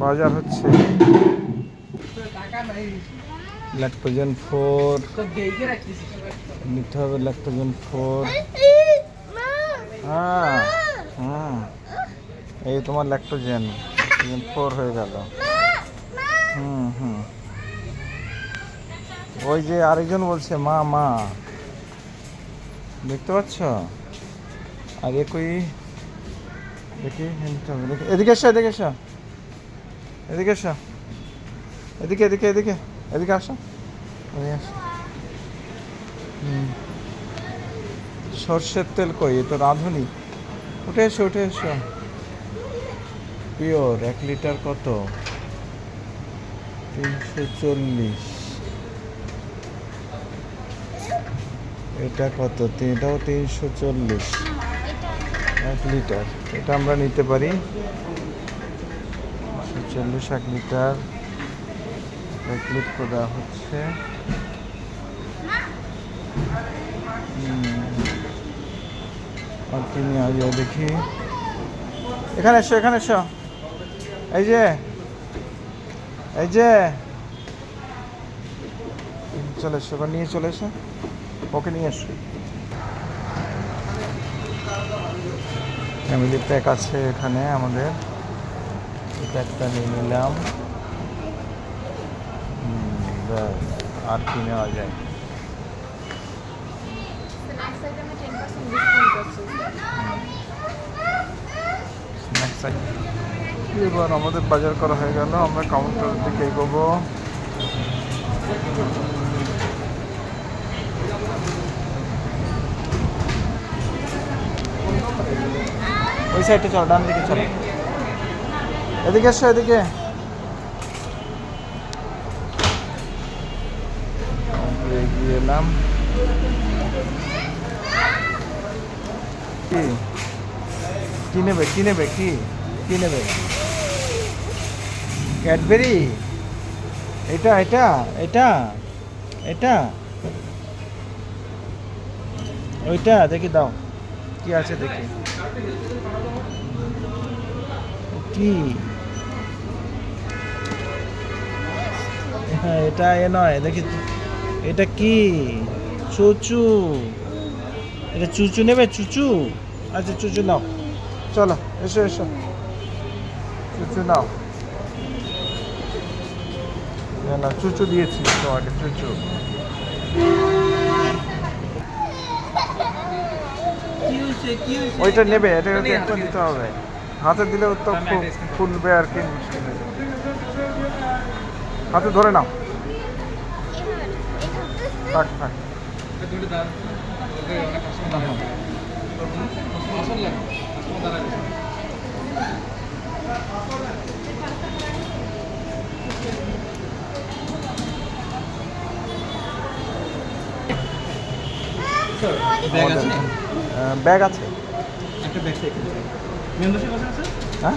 বাজার হচ্ছে। Lactogen four নিতে হবে ল্যাকটোজেন ফোর হ্যাঁ হুম। এই তোমার ল্যাকটোজেন ফোর হয়ে গেল। হুম হুম। ওই যে আরেকজন বলছে, মা মা। দেখতে পাচ্ছ? আর একই দেখি এদিকে এসো এদিকে এসো। এদিকে এসো। এদিকে এদিকে এদিকে এদিকে আসো। এদিকে আসো। সর্ষের তেল কই? এ তো রাঁধুনি। উঠে এসো উঠে এসো। পিওর, এক লিটার কত? তিনশো চল্লিশ। এটা কত? এটাও তিনশো চল্লিশ। এক লিটার। এটা আমরা নিতে পারি। চল্লিশ এক লিটার। এক লিটার দেওয়া হচ্ছে। আর কি নিয়ে আসবে দেখি। এখানে এসো এখানে এসো। এই যে। এই যে। চলে এসো নিয়ে চলে এসো। ওকে নিয়ে এসো। ফ্যামিলি প্যাক আছে এখানে আমাদের। প্যাকটা নিয়ে নিলাম। আর কি নেওয়া যায়? এবার আমাদের বাজার করা হয়ে গেল। আমরা কাউন্টারের দিকে এগোবো। ওই সাইডে চলো, ডান দিকে চলো। এদিকে এসো, এদিকে। এগিয়ে এলাম। কি নেবে কি নেবে, কি? কি নেবে? ক্যাডবেরি? এটা এটা এটা এটা। ওইটা, দেখি দাও। কি আছে দেখি। কি? হ্যাঁ এটা এ নয় দেখি এটা কি? চুচু। এটা চুচু নেবে? চুচু? আচ্ছা চুচু নাও। চলো এসো এসো। চুচু নাও। না না চুচু দিয়েছি তোমাকে চুচু। ওইটা নেবে এটা একটা দিতে হবে। হাতে দিলে তো খুব ফুলবে আর কি। মুশকিল হাতে ধরে নাও। থাক থাক। ব্যাগ আছে? একটা ব্যাগ হ্যাঁ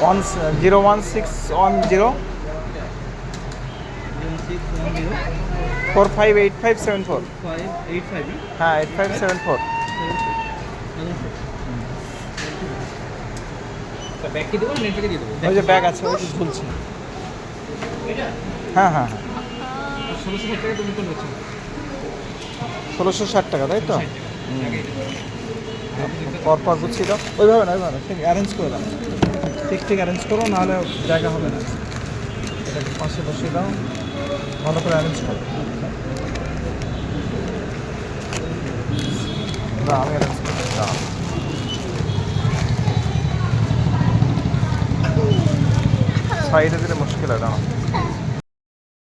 one zero one six one zero four five eight five seven four হ্যাঁ এইট ফাইভ সেভেন ফোর ওই যে ব্যাগ আছে ওই ঝুলছে। হ্যাঁ হ্যাঁ হ্যাঁ। ষোলোশো ষাট টাকা তাই তো? পর পর বুঝছি দাও ওইভাবে না ওইভাবে ঠিক অ্যারেঞ্জ করে দাও। ঠিক ঠিক অ্যারেঞ্জ করো, নাহলে জায়গা হবে না। এটাকে পাশে বসিয়ে দাও। ভালো করে অ্যারেঞ্জ করো। আমি অ্যারেঞ্জ দাও। সাইডে দিলে মুশকিল হয়, দাঁড়াও।